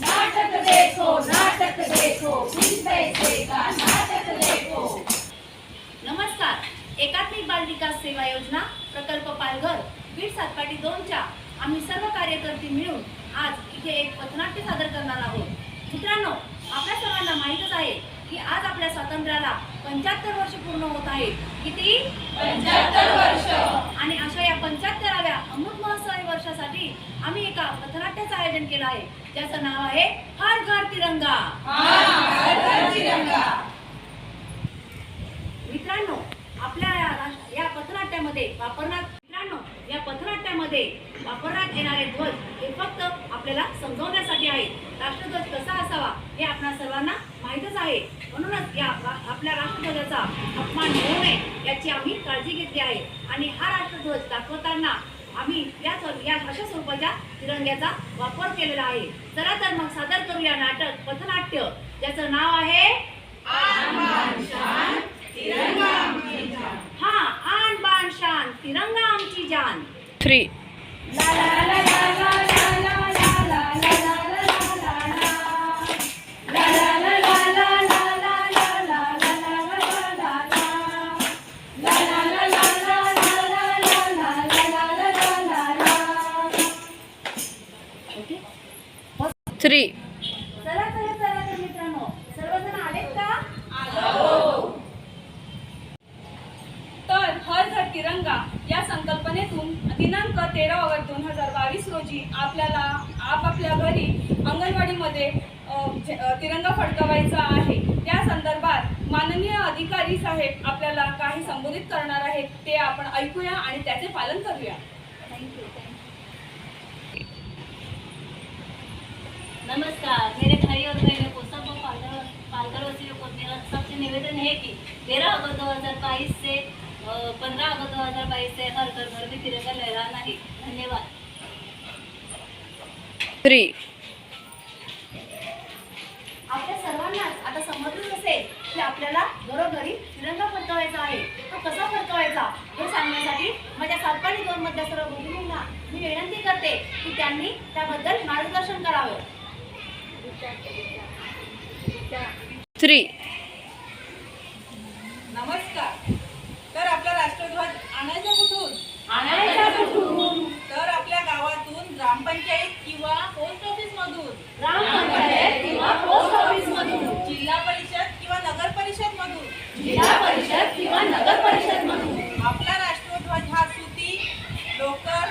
नाटक देखो नाटक देखो पैसे का नाटक देखो नमस्कार. एकात्मिक बाल विकास सेवा योजना प्रकल्प पालघर बीड सातपाटी दोनच्या आम्ही सर्व कार्यकर्ते मिळून आज इथे एक पथनाट्य सादर करणार आहोत. मित्रांनो आपल्या सर्वांना माहीतच आहे की आज आपल्या स्वातंत्र्याला पंच्याहत्तर वर्ष पूर्ण होत आहेत. किती? पंच्याहत्तर वर्ष. आणि अशा या पंच्याहत्तराव्या अमृत महोत्सवी वर्षासाठी आम्ही एका पथनाट्याचं आयोजन केलं आहे. ज्याचं नाव आहे हर घर तिरंगा. हर घर तिरंगा. मित्रांनो आपल्या या या पथनाट्यामध्ये वापरण्यात मित्रांनो या पथनाट्यामध्ये वापरण्यात येणारे ध्वज हे फक्त आपल्याला समजवण्यासाठी आहेत. राष्ट्रध्वज कसा असावा हे आपणा सर्वांना माहीतच आहे. म्हणूनच या आपल्या राष्ट्रध्वजाचा अपमान होऊ नये याची आम्ही काळजी घेतली आहे. आणि हा राष्ट्रध्वज दाखवताना आम्ही या या अशा स्वरूपाच्या तिरंग्याचा वापर केलेला आहे. चला तर मग सादर करूया नाटक पथनाट्य. ज्याचं नाव आहे तिरंगा आमची जान थ्री चला चला चला तर मित्रांनो सर्वजण आलेत का तर हर घर तिरंगा संकल्पनेतून दिनांक तेरा ऑगस्ट दोन हजार बावीस रोजी आपल्याला आपापल्या घरी अंगणवाडीमध्ये तिरंगा फडकवायचा आहे. त्या संदर्भात माननीय अधिकारी साहेब आपल्याला काही संबोधित करणार आहेत ते आपण ऐकूया आणि त्याचे पालन करूया. थँक्यू नमस्कार मेरे भाई और बहनों को सब पालकर पालघरवासियों को मेरा सबसे निवेदन है कि तेरह अगस्त दो हजार बाईस से पंद्रह अगस्त दो हजार बाईस से हर घर घर में तिरंगा लहराना है धन्यवाद. थ्री आपल्या सर्वांनाच आता समजलंच असेल की आपल्याला घरोघरी तिरंगा फडकवायचा आहे. तो कसा फडकवायचा? हे सांगण्यासाठी माझ्या सातपाडी दोन मधल्या सर्व भगिनींना मी विनंती करते की त्यांनी त्याबद्दल मार्गदर्शन करावे. थ्री नमस्कार तर आपला राष्ट्रध्वज आणायचा कुठून? आणायचा कुठून? तर आपल्या गावातून ग्रामपंचायत किंवा पोस्ट ऑफिस मधून. ग्रामपंचायत किंवा पोस्ट ऑफिस मधून. जिल्हा परिषद किंवा नगर परिषद मधून. जिल्हा परिषद किंवा नगर परिषद मधून आपला राष्ट्रध्वज हा सुती लोकर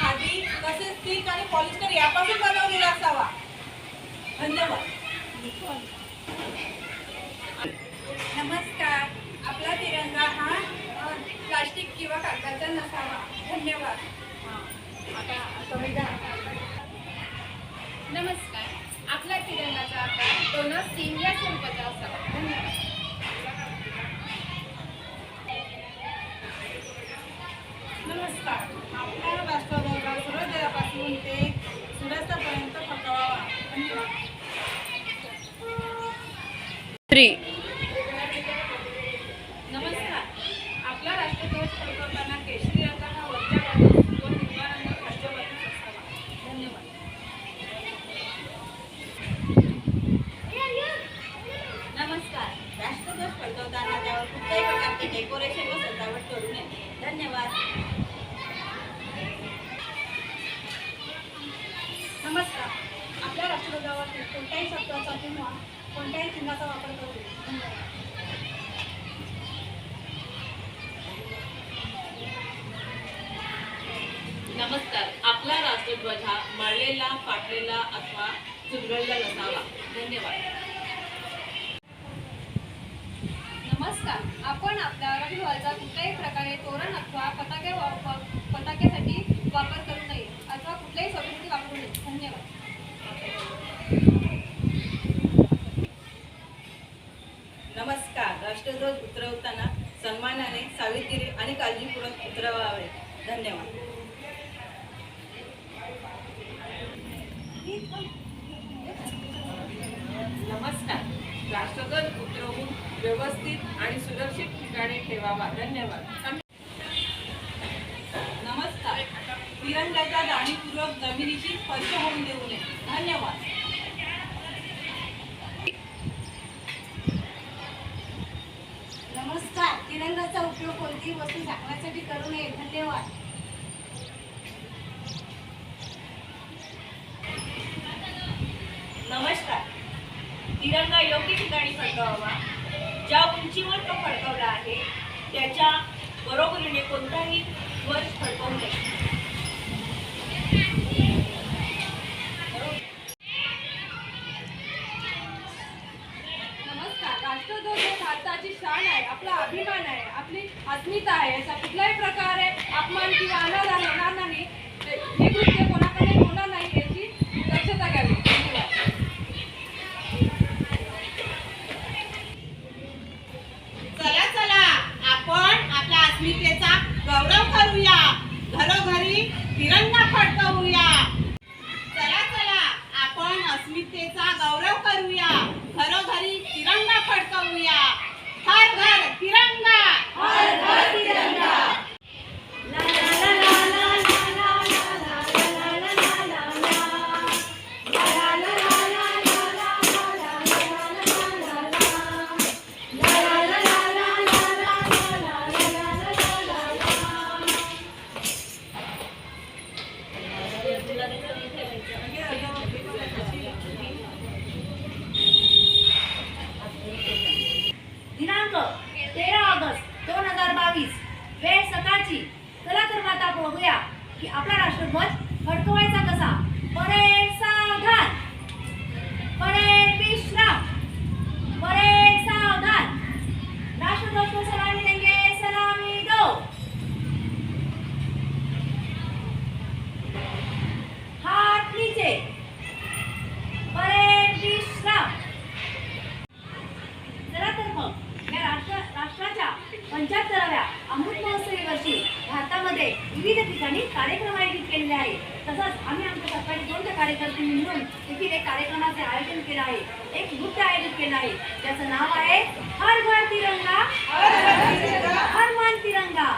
खादी तसेच सिल्क आणि पॉलिस्टर यापासून बनवलेला असावा धन्यवाद नमस्कार आपला तिरंगा हा अ, प्लास्टिक किंवा कागदाचा नसावा धन्यवाद नमस्कार. आपला तिरंगाचा आकार डोनर सीम या स्वरूपाचा असावा धन्यवाद नमस्कार. आपला राष्ट्रध्वज सूर्योदयापासून ते सूर्यास्तापर्यंत फडकवावा धन्यवाद. थ्री राष्ट्रध्वजावर कोणत्याही शब्दाचा किंवा कोणत्याही चिन्हाचा वापर करू धन्यवाद. नमस्कार. आपला राष्ट्रध्वज हा मळलेला फाटलेला अथवा चुरगळलेला नसावा. धन्यवाद. नमस्कार. आपण आपल्या रंगध्वजाचा कुठल्याही प्रकारे तोरण अथवा पताके वापर पताक्यासाठी वापर करू नये अथवा कुठल्याही सोबीसाठी रोज उतरवताना सन्मानाने सावित्री आणि काळजीपूर्वक उतरवावे. धन्यवाद. नमस्कार. राष्ट्रगत उतरवून व्यवस्थित आणि सुरक्षित ठिकाणी ठेवावा. धन्यवाद. तिरंगाचा उपयोग कोणतीही वस्तू झाकण्यासाठी करू नये. धन्यवाद. नमस्कार. तिरंगा योग्य ठिकाणी फडकावा ज्या उंचीवर तो फडकवला आहे त्याच्या बरोबरीने कोणताही ध्वज फडकवू नये. देखील एक कार्यक्रमाचे आयोजन केलं आहे. एक नृत्य आयोजित केलं आहे. त्याचं नाव आहे हर मान तिरंगा. हर मान तिरंगा.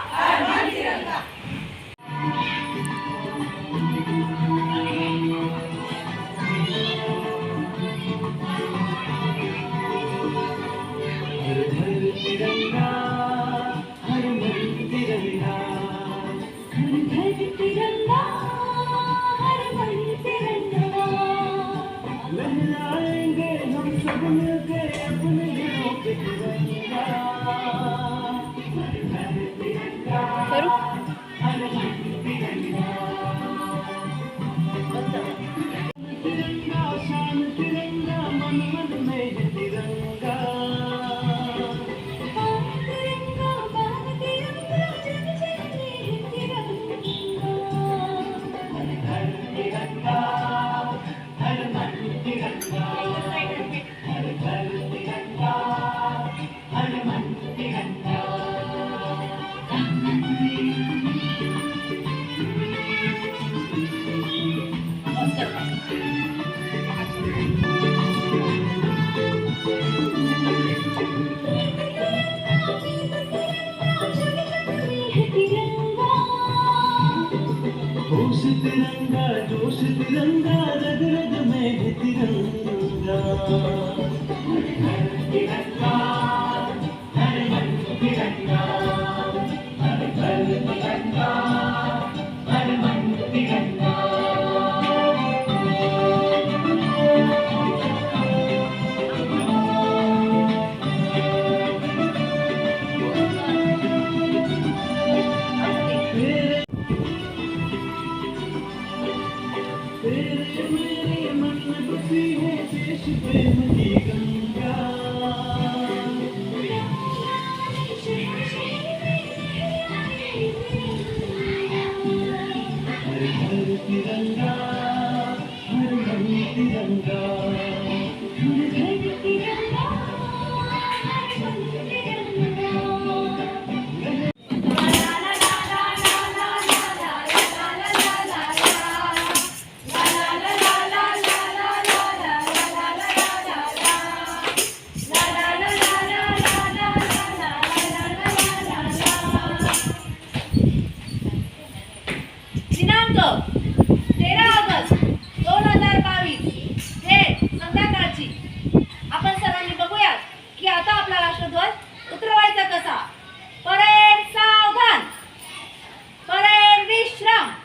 மணி மணி மேகத்திட तिरंगा जोश तिरंगा जगरग में तिरंगा and Fran,